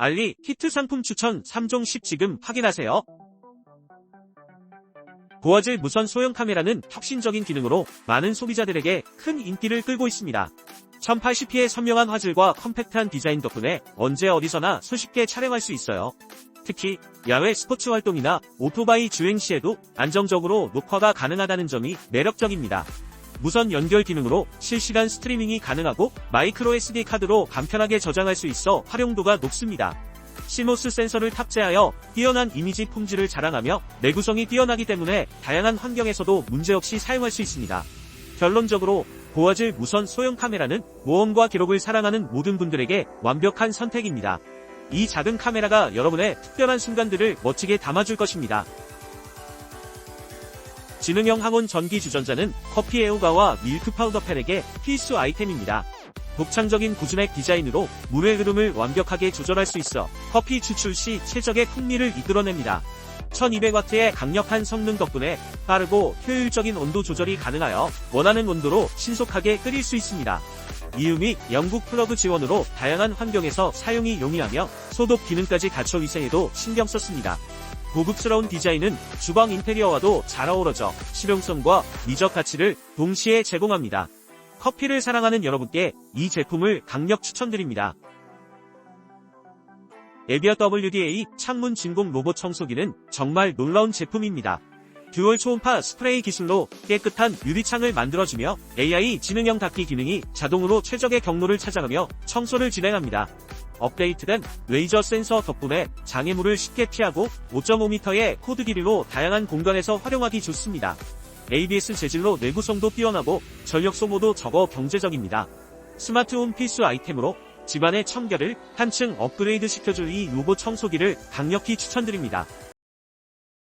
알리 히트 상품 추천 3종씩 지금 확인하세요. 고화질 무선 소형 카메라는 혁신적인 기능으로 많은 소비자들에게 큰 인기를 끌고 있습니다. 1080p의 선명한 화질과 컴팩트한 디자인 덕분에 언제 어디서나 손쉽게 촬영할 수 있어요. 특히 야외 스포츠 활동이나 오토바이 주행 시에도 안정적으로 녹화가 가능하다는 점이 매력적입니다. 무선 연결 기능으로 실시간 스트리밍이 가능하고 마이크로 SD 카드로 간편하게 저장할 수 있어 활용도가 높습니다. 시모스 센서를 탑재하여 뛰어난 이미지 품질을 자랑하며 내구성이 뛰어나기 때문에 다양한 환경에서도 문제없이 사용할 수 있습니다. 결론적으로 고화질 무선 소형 카메라는 모험과 기록을 사랑하는 모든 분들에게 완벽한 선택입니다. 이 작은 카메라가 여러분의 특별한 순간들을 멋지게 담아줄 것입니다. 지능형 항온 전기 주전자는 커피 애호가와 밀크 파우더 팬에게 필수 아이템입니다. 독창적인 구준액 디자인으로 물의 흐름을 완벽하게 조절할 수 있어 커피 추출 시 최적의 풍미를 이끌어냅니다. 1200W의 강력한 성능 덕분에 빠르고 효율적인 온도 조절이 가능하여 원하는 온도로 신속하게 끓일 수 있습니다. 이유 및 영국 플러그 지원으로 다양한 환경에서 사용이 용이하며 소독 기능까지 갖춰 위생에도 신경 썼습니다. 고급스러운 디자인은 주방 인테리어와도 잘 어우러져 실용성과 미적 가치를 동시에 제공합니다. 커피를 사랑하는 여러분께 이 제품을 강력 추천드립니다. 에비어 WDA 창문 진공 로봇 청소기는 정말 놀라운 제품입니다. 듀얼 초음파 스프레이 기술로 깨끗한 유리창을 만들어주며 AI 지능형 닫기 기능이 자동으로 최적의 경로를 찾아가며 청소를 진행합니다. 업데이트된 레이저 센서 덕분에 장애물을 쉽게 피하고 5.5m의 코드 길이로 다양한 공간에서 활용하기 좋습니다. ABS 재질로 내구성도 뛰어나고 전력 소모도 적어 경제적입니다. 스마트홈 필수 아이템으로 집안의 청결을 한층 업그레이드 시켜줄 이 로봇 청소기를 강력히 추천드립니다.